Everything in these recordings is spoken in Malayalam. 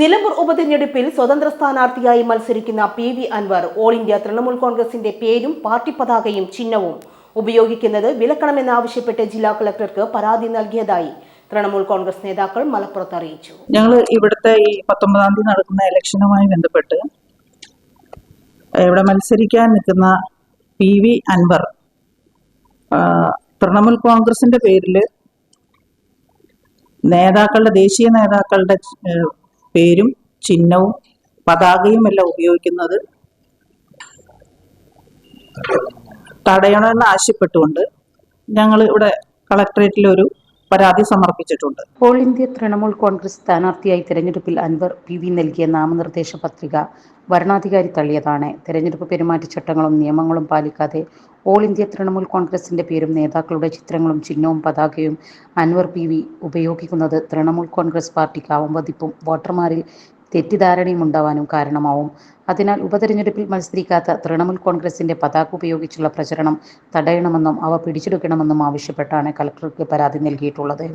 നിലമ്പൂർ ഉപതെരഞ്ഞെടുപ്പിൽ സ്വതന്ത്ര സ്ഥാനാർത്ഥിയായി മത്സരിക്കുന്ന P V Anvar all India Trinamool കോൺഗ്രസിന്റെ പേരും പാർട്ടി പതാകയും ചിഹ്നവും ഉപയോഗിക്കുന്നത് വിലക്കണമെന്നാവശ്യപ്പെട്ട് ജില്ലാ കളക്ടർക്ക് പരാതി നൽകിയതായി തൃണമൂൽ കോൺഗ്രസ് നേതാക്കൾ മലപ്പുറത്ത് അറിയിച്ചു. ഞങ്ങൾ ഇവിടുത്തെ ഈ പത്തൊമ്പതാം തീയതി നടക്കുന്ന ഇലക്ഷനുമായി ബന്ധപ്പെട്ട് ഇവിടെ മത്സരിക്കാൻ നിൽക്കുന്ന പി വി അൻവർ തൃണമൂൽ കോൺഗ്രസിന്റെ പേരിൽ നേതാക്കളുടെ ദേശീയ നേതാക്കളുടെ പേരും ചിഹ്നവും പതാകയും എല്ലാം ഉപയോഗിക്കുന്നത് തടയണമെന്ന് ആവശ്യപ്പെട്ടുകൊണ്ട് ഞങ്ങൾ ഇവിടെ കളക്ടറേറ്റിൽ ഒരു പരാതി സമർപ്പിച്ചിട്ടുണ്ട്. ഓൾ ഇന്ത്യ തൃണമൂൽ കോൺഗ്രസ് സ്ഥാനാർത്ഥിയായി തെരഞ്ഞെടുപ്പിൽ അൻവർ പി വി നൽകിയ നാമനിർദ്ദേശ പത്രിക വരണാധികാരി തള്ളിയതാണ്. തെരഞ്ഞെടുപ്പ് പെരുമാറ്റച്ചട്ടങ്ങളും നിയമങ്ങളും പാലിക്കാതെ ഓൾ ഇന്ത്യ തൃണമൂൽ കോൺഗ്രസിന്റെ പേരും നേതാക്കളുടെ ചിത്രങ്ങളും ചിഹ്നവും പതാകയും അൻവർ പി വി ഉപയോഗിക്കുന്നത് തൃണമൂൽ കോൺഗ്രസ് പാർട്ടിക്ക് അവമതിപ്പും വോട്ടർമാരിൽ തെറ്റിദ്ധാരണയും ഉണ്ടാവാനും കാരണമാവും. അതിനാൽ ഉപതെരഞ്ഞെടുപ്പിൽ മത്സരിക്കാത്ത തൃണമൂൽ കോൺഗ്രസിന്റെ പതാക ഉപയോഗിച്ചുള്ള പ്രചരണം തടയണമെന്നും അവ പിടിച്ചെടുക്കണമെന്നും ആവശ്യപ്പെട്ടാണ് കലക്ടർക്ക് പരാതി നൽകിയിട്ടുള്ളത്.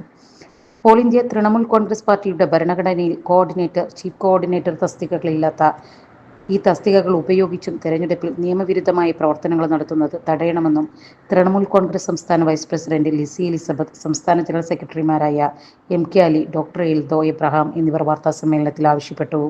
ഓൾ ഇന്ത്യ തൃണമൂൽ കോൺഗ്രസ് പാർട്ടിയുടെ ഭരണഘടനയിൽ കോർഡിനേറ്റർ ചീഫ് കോർഡിനേറ്റർ തസ്തികകളില്ലാത്ത ഈ തസ്തികകൾ ഉപയോഗിച്ചും തെരഞ്ഞെടുപ്പിൽ നിയമവിരുദ്ധമായ പ്രവർത്തനങ്ങൾ നടത്തുന്നത് തടയണമെന്നും തൃണമൂൽ കോൺഗ്രസ് സംസ്ഥാന വൈസ് പ്രസിഡന്റ് ലിസി എലിസബത്ത് സംസ്ഥാന ജനറൽ സെക്രട്ടറിമാരായ M K Ali doctor Eldho Abraham എന്നിവർ വാർത്താ സമ്മേളനത്തിൽ ആവശ്യപ്പെട്ടു.